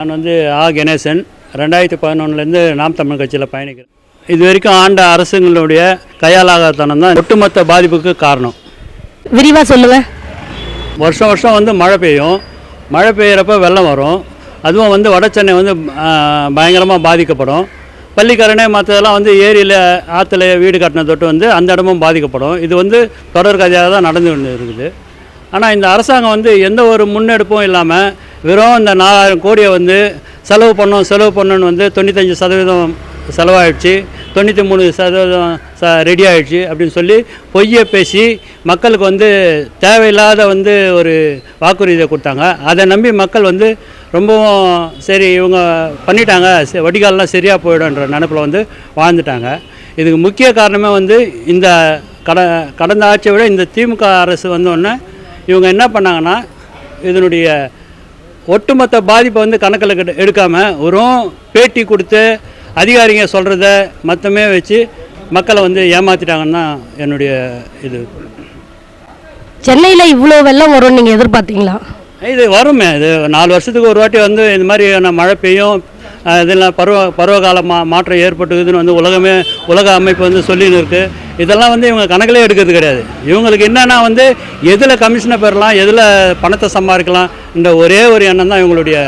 நான் வந்து ஆ. கணேசன். ரெண்டாயிரத்தி பதினொன்றுலேருந்து நாம் தமிழ் கட்சியில் பயணிக்கிறேன். இது வரைக்கும் ஆண்ட அரசுங்களுடைய கையாலாகத்தனம் தான் ஒட்டுமொத்த பாதிப்புக்கு காரணம். விரிவாக சொல்லுங்கள் வருஷம் வருஷம் வந்து மழை பெய்யும். மழை பெய்யறப்ப வெள்ளம் வரும். அதுவும் வந்து வட சென்னை வந்து பயங்கரமாக பாதிக்கப்படும். பள்ளிக்கரணை மற்றதெல்லாம் வந்து ஏரியில் ஆற்றுல வீடு கட்டின தொட்டு வந்து அந்த இடமும் பாதிக்கப்படும். இது வந்து தொடர் கதையாக தான் நடந்து கொண்டு இருக்குது ஆனால் இந்த அரசாங்கம் வந்து எந்த ஒரு முன்னெடுப்பும் இல்லாமல் வெறும் இந்த நாலாயிரம் கோடியை வந்து செலவு பண்ணோம் செலவு பண்ணோன்னு வந்து தொண்ணூத்தஞ்சு சதவீதம் செலவாயிடுச்சு. தொண்ணூற்றி மூணு சதவீதம் ச ரெடி ஆகிடுச்சு அப்படின்னு சொல்லி பொய்யை பேசி மக்களுக்கு வந்து தேவையில்லாத வந்து ஒரு வாக்குறுதியை கொடுத்தாங்க. அதை நம்பி மக்கள் வந்து ரொம்பவும் சரி இவங்க பண்ணிட்டாங்க. ச- வடிகால்லாம் சரியாக போயிடும்ன்ற நினப்பில் வந்து வாழ்ந்துட்டாங்க. இதுக்கு முக்கிய காரணமே வந்து இந்த கட கடந்த ஆட்சியை விட இந்த திமுக அரசு வந்தோடனே இவங்க என்ன பண்ணாங்கன்னா இதனுடைய ஒட்டுமொத்த பாதிப்பை வந்து கணக்கில் கெடு- எடுக்காம வெறும் பேட்டி கொடுத்து அதிகாரிங்க சொல்கிறத மொத்தமே வச்சு மக்களை வந்து ஏமாற்றிட்டாங்கன்னு தான் என்னுடைய இது. சென்னையில் இவ்வளோ வெள்ளம் வரும்னு நீங்கள் எதிர்பார்த்தீங்களா? இது வருமே. இது நாலு வருஷத்துக்கு ஒரு வாட்டி வந்து இந்த மாதிரியான மழை பெய்யும் இதெல்லாம் பருவ பருவகால மா மாற்றம் ஏற்பட்டுக்குதுன்னு வந்து உலகமே உலக அமைப்பு வந்து சொல்லின்னு இருக்குது இதெல்லாம் வந்து இவங்க கணக்கிலே எடுக்கிறது கிடையாது. இவங்களுக்கு என்னென்னா வந்து எதில் கமிஷனை பெறலாம் எதில் பணத்தை சம்பாதிக்கலாம் இந்த ஒரே ஒரு எண்ணம் தான் இவங்களுடைய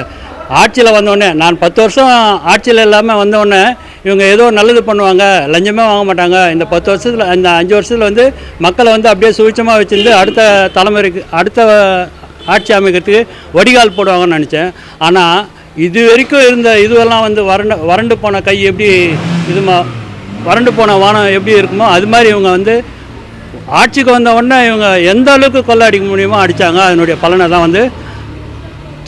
ஆட்சியில் வந்தோடனே. நான் பத்து வருஷம் ஆட்சியில் இல்லாமல் வந்தோடனே இவங்க ஏதோ நல்லது பண்ணுவாங்க லஞ்சமே வாங்க மாட்டாங்க. இந்த பத்து வருஷத்தில் இந்த அஞ்சு வருஷத்தில் வந்து மக்களை வந்து அப்படியே சுவிச்சமாக வச்சுருந்து அடுத்த தலைமுறைக்கு அடுத்த ஆட்சி அமைக்கிறதுக்கு வடிகால் போடுவாங்கன்னு நினச்சேன். ஆனால் இது வரைக்கும் இருந்த இதுவெல்லாம் வந்து வறண்டு வறண்டு போன கை எப்படி இதுமா வறண்டு போன வானம் எப்படி இருக்குமோ அது மாதிரி இவங்க வந்து ஆட்சிக்கு வந்த உடனே இவங்க எந்த அளவுக்கு கொள்ளை அடிக்க முடியுமோ அடித்தாங்க அதனுடைய பலனை தான் வந்து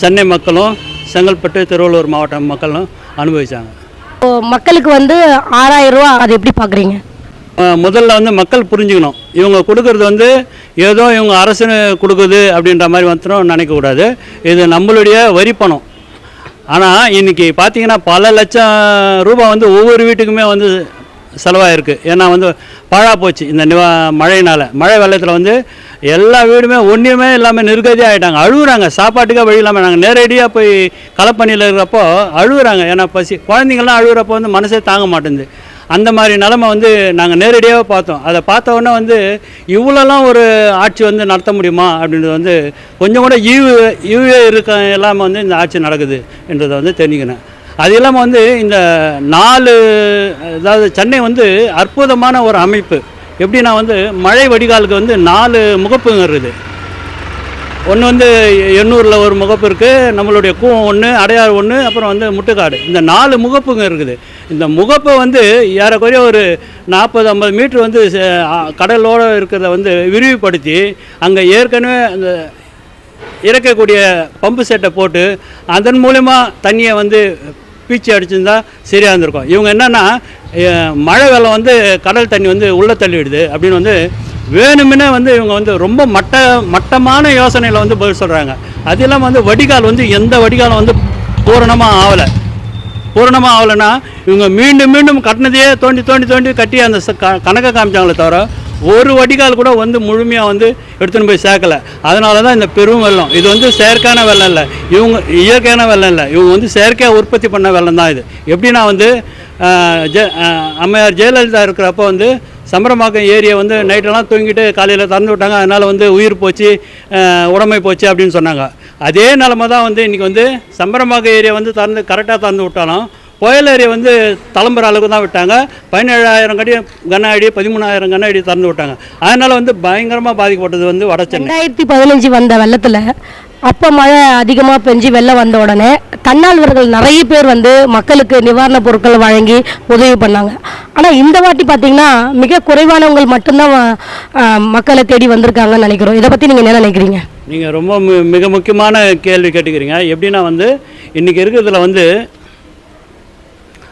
சென்னை மக்களும் செங்கல்பட்டு திருவள்ளூர் மாவட்ட மக்களும் அனுபவித்தாங்க மக்களுக்கு வந்து ஆறாயிரம் ரூபா அதை எப்படி பார்க்குறீங்க? முதல்ல வந்து மக்கள் புரிஞ்சுக்கணும். இவங்க கொடுக்கறது வந்து ஏதோ இவங்க அரசு கொடுக்குது அப்படின்ற மாதிரி வந்துடும் நினைக்கக்கூடாது. இது நம்மளுடைய வரி பணம். ஆனால் இன்றைக்கி பார்த்தீங்கன்னா பல லட்சம் ரூபாய் வந்து ஒவ்வொரு வீட்டுக்குமே வந்து செலவாயிருக்கு. ஏன்னா வந்து பாழா போச்சு இந்த நிவா மழையினால். மழை வெள்ளத்தில் வந்து எல்லா வீடுமே ஒன்றுமே இல்லாமல் நிர்கதியாக ஆகிட்டாங்க அழுகுறாங்க. சாப்பாட்டுக்கே வழி இல்லாமல் நாங்கள் நேரடியாக போய் களப்பணியில் இருக்கிறப்போ அழுகுறாங்க. ஏன்னா பசி குழந்தைங்கள்லாம் அழுகுறப்போ வந்து மனசே தாங்க மாட்டேங்குது. அந்த மாதிரி நிலமை வந்து நாங்கள் நேரடியாக பார்த்தோம். அதை பார்த்த உடனே வந்து இவ்வளோலாம் ஒரு ஆட்சி வந்து நடத்த முடியுமா? அப்படின்றது வந்து கொஞ்சம் கூட ஈவு ஈவே இருக்க இல்லாமல் வந்து இந்த ஆட்சி நடக்குது என்றதை வந்து தெரிஞ்சுக்கினேன். அது இல்லாமல் வந்து இந்த நாலு அதாவது சென்னை வந்து அற்புதமான ஒரு அமைப்பு. எப்படின்னா வந்து மழை வடிகாலுக்கு வந்து நாலு முகப்புங்கிறது ஒன்று வந்து எண்ணூரில் ஒரு முகப்பு இருக்குது நம்மளுடைய கூவம் ஒன்று அடையார் ஒன்று அப்புறம் வந்து முட்டுக்காடு. இந்த நாலு முகப்புங்க இருக்குது. இந்த முகப்பை வந்து ஏறக்குறைய ஒரு நாற்பது ஐம்பது மீட்ரு வந்து கடலோடு இருக்கிறத வந்து விரிவுபடுத்தி அங்கே ஏற்கனவே அந்த இறக்கக்கூடிய பம்பு செட்டை போட்டு அதன் மூலயமா தண்ணியை வந்து பீச்சு அடிச்சிருந்தா சரியாக இருந்திருக்கும். இவங்க என்னென்னா மழை வெள்ளம் வந்து கடல் தண்ணி வந்து உள்ளே தள்ளிவிடுது அப்படின்னு வந்து வேணுமெனே வந்து இவங்க வந்து ரொம்ப மட்ட மட்டமான யோசனையில் வந்து பதில் சொல்கிறாங்க அது இல்லாமல் வந்து வடிகால் வந்து எந்த வடிகாலும் வந்து பூரணமாக ஆகலை பூரணமாக ஆகலைன்னா இவங்க மீண்டும் மீண்டும் கட்டினதையே தோண்டி தோண்டி தோண்டி கட்டி அந்த க- கணக்கை காமிச்சாங்களே தவிர ஒரு வடிகால் கூட வந்து முழுமையாக வந்து எடுத்துன்னு போய் சேர்க்கல. அதனால தான் இந்த பெரும் வெள்ளம். இது வந்து செயற்கையான வெள்ளம் இல்லை. இவங்க இயற்கையான வெள்ளம் இல்லை. இவங்க வந்து செயற்கையாக உற்பத்தி பண்ண வெள்ளம் தான் இது. எப்படின்னா வந்து ஜெ அம்மையார் ஜெயலலிதா இருக்கிறப்போ வந்து சம்பரமாக்கம் ஏரியை வந்து நைட்டெல்லாம் தூங்கிட்டு காலையில் திறந்து விட்டாங்க. அதனால் வந்து உயிர் போச்சு உடமை போச்சு அப்படின்னு சொன்னாங்க. அதே நிலமை தான் வந்து இன்றைக்கி வந்து சம்பரமாக்கம் ஏரியா வந்து திறந்து கரெக்டாக திறந்து விட்டாலும் புயல் ஏரியை வந்து தளம்புற அளவுக்கு தான் விட்டாங்க. பதினேழாயிரம் கடி கன அடி பதிமூணாயிரம் கன அடி திறந்து விட்டாங்க. அதனால் வந்து பயங்கரமாக பாதிக்கப்பட்டது வந்து வட சென்னை. ரெண்டாயிரத்தி பதினஞ்சு வந்த வெள்ளத்தில் அப்போ மழை அதிகமாக பெஞ்சு வெள்ளம் வந்த உடனே தன்னார்வர்கள் நிறைய பேர் வந்து மக்களுக்கு நிவாரணப் பொருட்கள் வழங்கி உதவி பண்ணாங்க. ஆனால் இந்த வாட்டி பார்த்தீங்கன்னா மிக குறைவானவங்கள் மட்டும்தான் மக்களை தேடி வந்திருக்காங்கன்னு நினைக்கிறோம். இதை பற்றி நீங்கள் என்ன நினைக்கிறீங்க? நீங்கள் ரொம்ப மி- மிக முக்கியமான கேள்வி கேட்டுக்கிறீங்க. எப்படின்னா வந்து இன்றைக்கி இருக்கிறதுல வந்து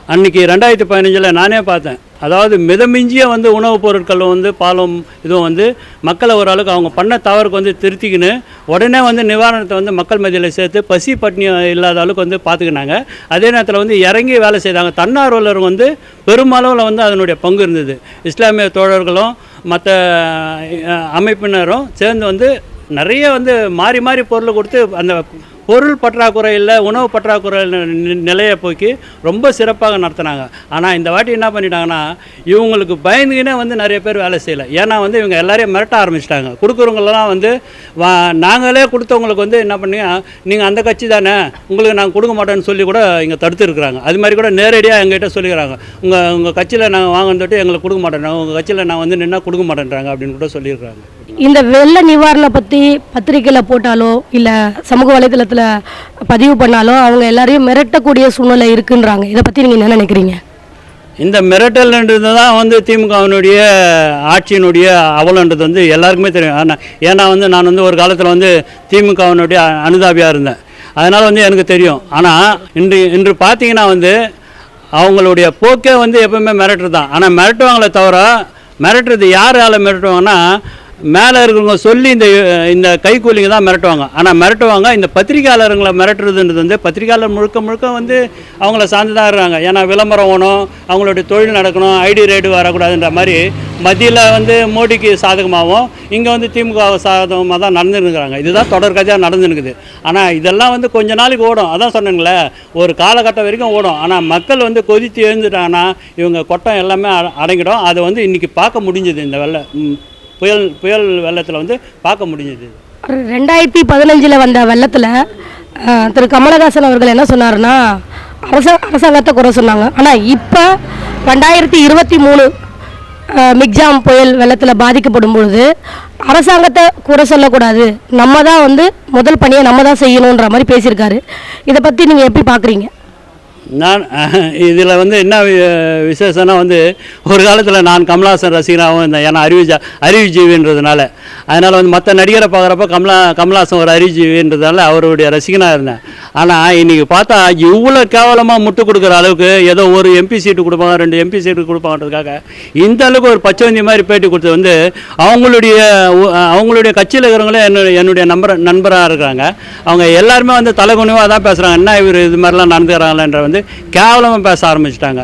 அன்றைக்கி ரெண்டாயிரத்தி பதினஞ்சில் நானே பார்த்தேன். அதாவது மிதமிஞ்சிய வந்து உணவுப் பொருட்கள் வந்து பாலும் இதுவும் வந்து மக்களை ஓரளவுக்கு அவங்க பண்ண தவறுக்கு வந்து திருத்திக்கின்னு உடனே வந்து நிவாரணத்தை வந்து மக்கள் மத்தியில் சேர்த்து பசி பட்னி இல்லாத அளவுக்கு வந்து பார்த்துக்கினாங்க அதே நேரத்தில் வந்து இறங்கி வேலை செய்தாங்க. தன்னார்வலர் வந்து பெருமளவில் வந்து அதனுடைய பங்கு இருந்தது. இஸ்லாமிய தோழர்களும் மற்ற அமைப்பினரும் சேர்ந்து வந்து நிறைய வந்து மாறி மாறி பொருள் கொடுத்து அந்த பொருள் பற்றாக்குறை இல்லை உணவு பற்றாக்குறை நிலையை போக்கி ரொம்ப சிறப்பாக நடத்தினாங்க. ஆனால் இந்த வாட்டி என்ன பண்ணிட்டாங்கன்னா இவங்களுக்கு பயந்துக்கினே வந்து நிறைய பேர் வேலை செய்யலை. ஏன்னா வந்து இவங்க எல்லாரையும் மிரட்ட ஆரம்பிச்சிட்டாங்க. கொடுக்குறவங்களெல்லாம் வந்து வா நாங்களே கொடுத்தவங்களுக்கு வந்து என்ன பண்ணி நீங்கள் அந்த கட்சி தானே உங்களுக்கு நாங்கள் கொடுக்க மாட்டோன்னு சொல்லி கூட இங்கே தடுத்துருக்குறாங்க அது மாதிரி கூட நேரடியாக எங்ககிட்ட சொல்லிக்கிறாங்க. உங்கள் உங்கள் கட்சியில் நாங்கள் வாங்கினதொட்டு எங்களுக்கு கொடுக்க மாட்டேன் உங்கள் கட்சியில் நான் வந்து நின்னா கொடுக்க மாட்டேன்றாங்க. அப்படின்னு கூட சொல்லியிருக்கிறாங்க இந்த வெள்ள நிவாரணம் பற்றி பத்திரிக்கையில் போட்டாலோ இல்லை சமூக வலைதளத்தில் பதிவு பண்ணாலோ அவங்க எல்லாரையும் மிரட்டக்கூடிய சூழ்நிலை இருக்குன்றாங்க. இதை பற்றி நீங்கள் என்ன நினைக்கிறீங்க? இந்த மிரட்டல்ன்றது தான் வந்து திமுகவினுடைய ஆட்சியினுடைய அவலன்றது வந்து எல்லாருக்குமே தெரியும். ஆனால் ஏன்னா வந்து நான் வந்து ஒரு காலத்தில் வந்து திமுகவினுடைய அனுதாபியாக இருந்தேன். அதனால் வந்து எனக்கு தெரியும். ஆனால் இன்று இன்று பார்த்தீங்கன்னா வந்து அவங்களுடைய போக்கே வந்து எப்பவுமே மிரட்டுறது தான் ஆனால் மிரட்டுவாங்களே தவிர மிரட்டுறது யாரால் மிரட்டுவாங்கன்னா மேலே இருக்கிறவங்க சொல்லி இந்த இந்த கைக்கூலிங்க தான் மிரட்டுவாங்க. ஆனால் மிரட்டுவாங்க இந்த பத்திரிகையாளருங்களை மிரட்டுறதுன்றது வந்து பத்திரிக்கையாளர் முழுக்க முழுக்க வந்து அவங்கள சார்ந்து தான் இருக்காங்க. ஏன்னா விளம்பரம் ஓணும் அவங்களுடைய தொழில் நடக்கணும் ஐடி ரைடு வரக்கூடாதுன்ற மாதிரி மத்தியில் வந்து மோடிக்கு சாதகமாகவும் இங்கே வந்து திமுக சாதகமாக தான் நடந்துருக்குறாங்க இதுதான் தொடர்கதையாக நடந்துருக்குது ஆனால் இதெல்லாம் வந்து கொஞ்ச நாளைக்கு ஓடும். அதான் சொன்னேங்களே ஒரு காலகட்டம் வரைக்கும் ஓடும். ஆனால் மக்கள் வந்து கொதித்து எழுந்துட்டாங்கன்னா இவங்க கொட்டம் எல்லாமே அடங்கிடும். அதை வந்து இன்றைக்கி பார்க்க முடிஞ்சது இந்த வெள்ளை புயல் புயல் வெள்ளத்தில் வந்து பார்க்க முடிஞ்சது. ரெண்டாயிரத்தி பதினஞ்சில் வந்த வெள்ளத்தில் திரு கமலஹாசன் அவர்கள் என்ன சொன்னார்னா அரச அரசாங்கத்தை குறை சொன்னாங்க. ஆனால் இப்போ ரெண்டாயிரத்தி இருபத்தி மூணு மிக்ஜாம் புயல் வெள்ளத்தில் பாதிக்கப்படும் பொழுது அரசாங்கத்தை குறை சொல்லக்கூடாது. நம்ம தான் வந்து முதல் பணியை நம்ம தான் செய்யணுன்ற மாதிரி பேசியிருக்காரு. இதை பற்றி நீங்கள் எப்படி பார்க்குறீங்க நான் இதில் வந்து என்ன வி- விசேஷம்னா வந்து ஒரு காலத்தில் நான் கமலஹாசன் ரசிகனாகவும் இருந்தேன். ஏன்னா அறிவு அறிவுஜீவின்றதுனால அதனால் வந்து மற்ற நடிகரை பார்க்குறப்ப கமலா கமலஹாசன் ஒரு அறிவுஜீவின்றதுனால அவருடைய ரசிகனாக இருந்தேன். ஆனால் இன்றைக்கி பார்த்தா இவ்வளோ கேவலமாக முட்டு கொடுக்குற அளவுக்கு ஏதோ ஒரு எம்பி சீட்டு கொடுப்பாங்க ரெண்டு எம்பி சீட்டு கொடுப்பாங்கன்றதுக்காக இந்த அளவுக்கு ஒரு பச்சவந்தி மாதிரி பேட்டி கொடுத்தது வந்து அவங்களுடைய அவங்களுடைய கட்சியில் இருக்கிறவங்களே என்னுடைய என்னுடைய நம்பர் நண்பராக இருக்கிறாங்க. அவங்க எல்லாருமே வந்து தலைகுனிவாக தான் பேசுகிறாங்க என்ன இவர் இது மாதிரிலாம் நடந்துக்கிறாங்களேன்ற வந்து கேவலமாக பேச ஆரம்பிச்சிட்டாங்க.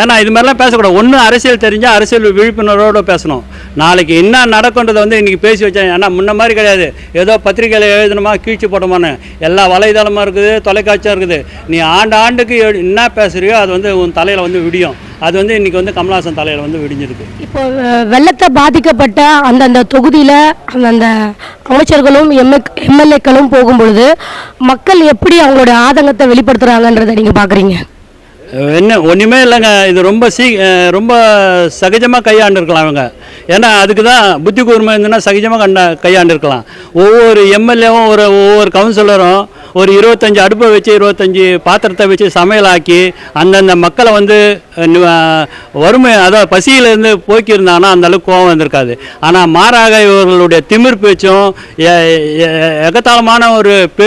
ஏன்னா இது மாதிரிலாம் பேசக்கூடாது. ஒன்று அரசியல் தெரிஞ்சால் அரசியல் விழிப்புணர்வோடு பேசணும். நாளைக்கு என்ன நடக்குன்றதை வந்து இன்றைக்கி பேசி வச்சேன் ஏன்னா முன்ன மாதிரி கிடையாது. ஏதோ பத்திரிக்கையில் எழுதணுமா கீழ்ச்சி போட்டோமான்னு எல்லா வலைதளமாக இருக்குது தொலைக்காட்சியாக இருக்குது. நீ ஆண்டு ஆண்டுக்கு எ- என்ன பேசுகிறியோ அது வந்து உன் தலையில் வந்து விடியும். அது வந்து இன்றைக்கி வந்து கமல்ஹாசன் தலையில் வந்து விடிஞ்சிருக்கு. இப்போ வெள்ளத்தை பாதிக்கப்பட்ட அந்தந்த தொகுதியில் அந்தந்த அமைச்சர்களும் எம்எ எம்எல்ஏக்களும் போகும்பொழுது மக்கள் எப்படி அவங்களோட ஆதங்கத்தை வெளிப்படுத்துகிறாங்கன்றதை நீங்கள் பார்க்குறீங்க என்ன ஒன்றுமே இல்லைங்க. இது ரொம்ப சீ ரொம்ப சகஜமாக கையாண்டிருக்கலாம் அவங்க ஏன்னா அதுக்கு தான் புத்தி கூர்மை இருந்ததுன்னா சகஜமாக கண்ட கையாண்டிருக்கலாம். ஒவ்வொரு எம்எல்ஏவும் ஒரு ஒவ்வொரு கவுன்சிலரும் ஒரு இருபத்தஞ்சி அடுப்பை வச்சு இருபத்தஞ்சி பாத்திரத்தை வச்சு சமையலாக்கி அந்தந்த மக்களை வந்து வறுமை அதாவது பசியிலேருந்து போக்கியிருந்தாங்கன்னா அந்தளவுக்கு கோபம் கோவம் வந்திருக்காது. ஆனால் மாறாக இவர்களுடைய திமிர் பேச்சும் எ- எ- எகத்தாளமான ஒரு பே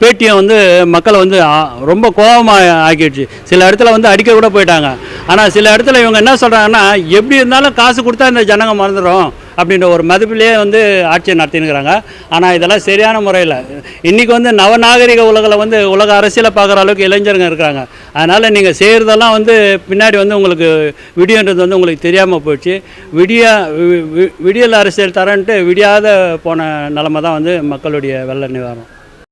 பேட்டியை வந்து மக்களை வந்து ரொம்ப கோபமாக ஆக்கிடுச்சு. சில இடத்துல வந்து அடிக்க கூட போயிட்டாங்க. ஆனால் சில இடத்துல இவங்க என்ன சொல்கிறாங்கன்னா எப்படி இருந்தாலும் காசு கொடுத்தா இந்த ஜனங்க மறந்துடும் அப்படின்ற ஒரு மதிப்பிலேயே வந்து ஆட்சியை நடத்தினுக்கிறாங்க. ஆனால் இதெல்லாம் சரியான முறையில். இன்றைக்கி வந்து நவநாகரிக உலகில் வந்து உலக அரசியலை பார்க்குற அளவுக்கு இளைஞருங்க இருக்கிறாங்க. அதனால் நீங்கள் செய்கிறதெல்லாம் வந்து பின்னாடி வந்து உங்களுக்கு விடியன்றது வந்து உங்களுக்கு தெரியாமல் போயிடுச்சு. விடியா வி- விடியல் அரசியல் தரன்ட்டு விடியாத போன நிலமை தான் வந்து மக்களுடைய வெள்ள நிவாரணம்.